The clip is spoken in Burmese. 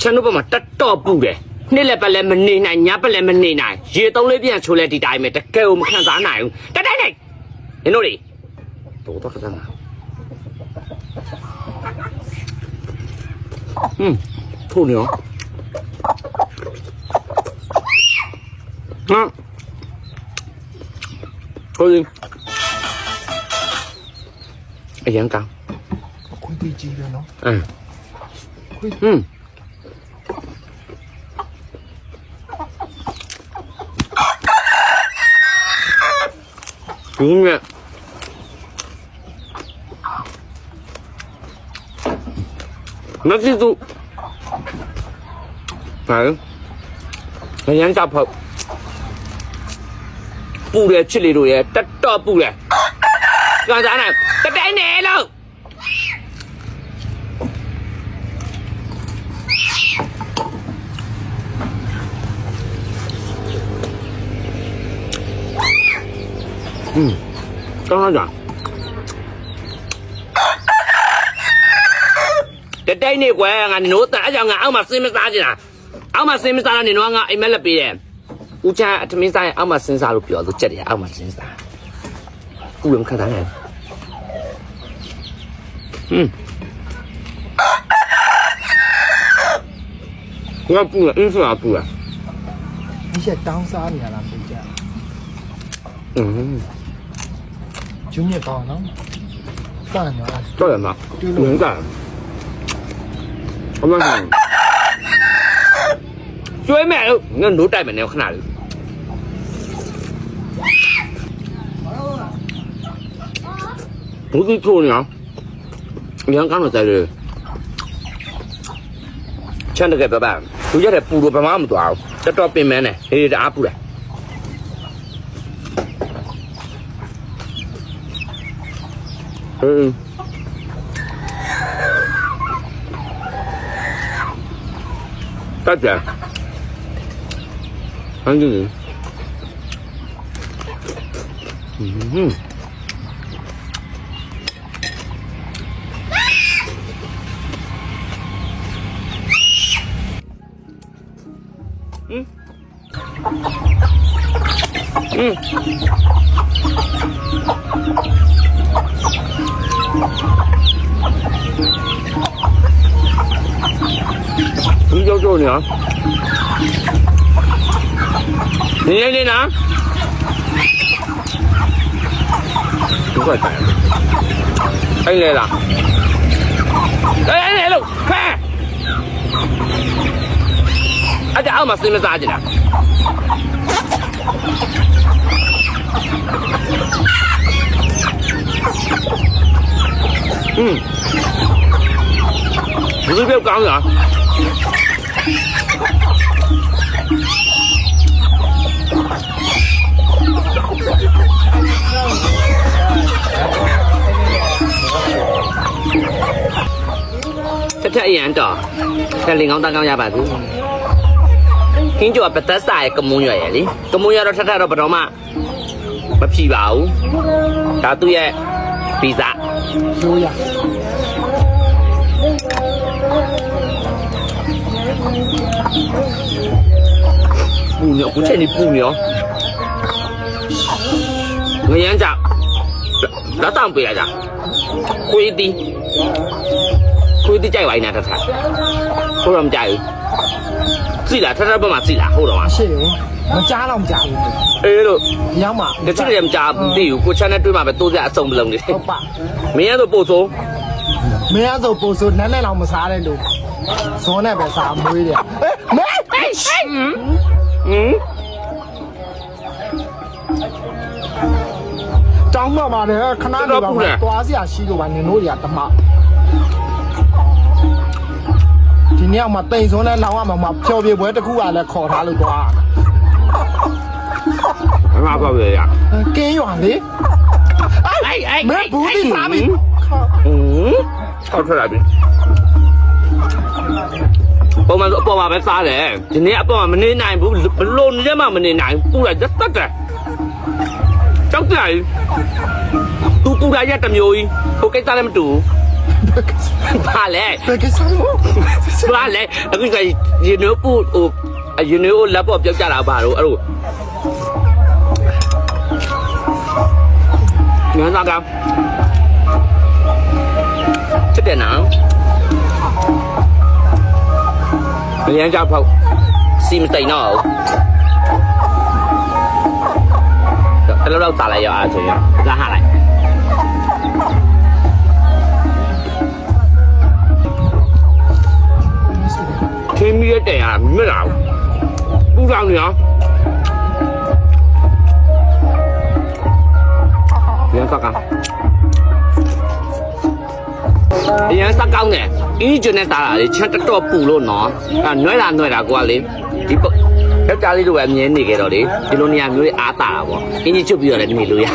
ချန်တို့ဘက်မှာတက်တော့ပူတယ်နေ့လည်းပတ်လည်းမနေနိုင်ညပတ်လည်းမနေနိုင်ရေသုံးလေးပြန်ချိုးလဲဒီတိုင်းပဲတကယ်ကိုမခံစားနိုင်ဘူးတက်တက်တက်နင်တို့တွေတော့တော့ကစားမှာဟွန်းထိုးနေရောဟမ်ကိုရင်အရင်ကောင်းခွေးတီကြီးပဲနော်အင်းခွေးဟွန်း đúng nha nó chỉ tụ phải nó nhắn chọc hợp bù để chili lì rồi tất to bù để còn giá này tất đấy ừ con nói rồi cái đây này quê ngà nó ta cho ngà ông mà xin ra gì nè ông mà xin ra thì nó ngà em là bị đấy u cha thì mình sai ông mà xin ra lúc biểu rồi chết đi ông mà xin ra u em 看他人嗯我不了，嗯是啊不了， ဒီချက်တောင်းစားနေရလားပြည် อืมကျုံးမြက်ပါအောင်နော်စတယ်နော် တော်တယ်မတူလို့ လုံးကန်အမန်ကျွေးမဲ့လို့ငါနိုးတိုက်မယ်နဲ့ခဏလေးဘူးဒီချိုးနေအောင်ရန်ကမ်းတော့တိုက်တယ်ချန်တကယ်ပြပါဘူးရက်တဲ့ပူတော့ဗမာမသွားဘူးတော်တော်ပင်မန်းနေဟေးတအားပူတယ် 에이. 따지? 안경이. 음. 응? 응. 什么叫做 vô chỗ này hả? Đi anh đi nào! Đứng dậy! Anh Lê nào! ထက်ထက်အရန်တော့ထက်လင်ကောင်းတန်းကောင်းရပါဘူးဟင်းကျော်ပသက်စာရဲ့ကမွန်းရွယ်ရဲ့လေကမွန်းရွယ်တော့ထက်ထက်တော့ဘယ်တော့မှမဖြီပါဘူးဒါသူ့ရဲ့ဗီဇရိုးရပူနေအခုချိန်နေပူနေရောငရမ်းကြလက်တောင်ပေးလိုက်တာခွေးတီး ခွေးတီးကြိုက်ပါနေထက်ထက်ဟုတ်တော့မကြိုက်ဘူးကြည့်လားထက်ထက်ဘက်မှာကြည့်လားဟုတ်တော့မှာရှေ့ရောမကြားတော့မကြားဘူးအေးလို့ဒီရောက်မှာတချို့လည်းမကြဘူးသိဘူးကိုချမ်းနဲ့တွေ့မှပဲတိုးစရာအစုံမလုံးနေဟုတ်ပါမင်းကတော့ပို့ဆိုးမင်းအဆိုပို့ဆိုနန်းနဲ့တော့မစားတဲ့လူဇောနဲ့ပဲစားမွေးတယ်အေးမဲဟမ်ဟမ်တောင်းမှပါတယ်ခဏနေပါမှာသွားစရာရှိလို့ပါနင်တို့တွေကတမ ဒီနေ့မှတိမ်စုံနဲ့လောင်ရမှာမှာဖြော်ပြပွဲတစ်ခုကလည်းခေါ်ထားလို့သွားမမပေါ့ပဲရကင်းရွာလေအေးအေးမဲဘူးတိစားပြီဟမ်ချောက်ထွက်လာပြီပုံမှန်အပေါ်မှာပဲစားတယ်ဒီနေ့အပေါ်မှာမနေနိုင်ဘူးဘလို့နေမှမနေနိုင်ပူလာရက်တက်တယ်ကြောက်ကြတယ်သူပူလာရက်တစ်မျိုးကြီးဟိုကိစ္စလည်းမတူဘူး ဘာလဲဘယ်ကိစ္စလို့ဘာလဲအခုကရေနိုးပူဟိုရေနိုးကိုလက်ပေါ်ပြောက်ကြတာဘာလို့အဲ့လိုငန်းသားကချက်တယ်နော်အရင်ကြောက်ဖို့စီမတိန်တော့အဲ့လိုတော့တာလိုက်ရအောင်ဆိုရင်လာဟာလိုက် မီးတဲ့တိုင်ဟာမြတ်လာဘူးပူဆောင်နေအောင်ရန်စကားရန်စကောင်းတယ်အင်းကျွန်းနဲ့တားတာလေချက်တော်တော်ပူလို့နော်အဲနွဲလာနွဲလာကွာလေဒီပုတ်ယောက်ျားလေးတို့ပဲအမြင်နေကြတော့လေဒီလိုနေရာမျိုးလေးအားတာတာပေါ့အင်းကြီးချုပ်ပြီးတော့လည်းနေလို့ရ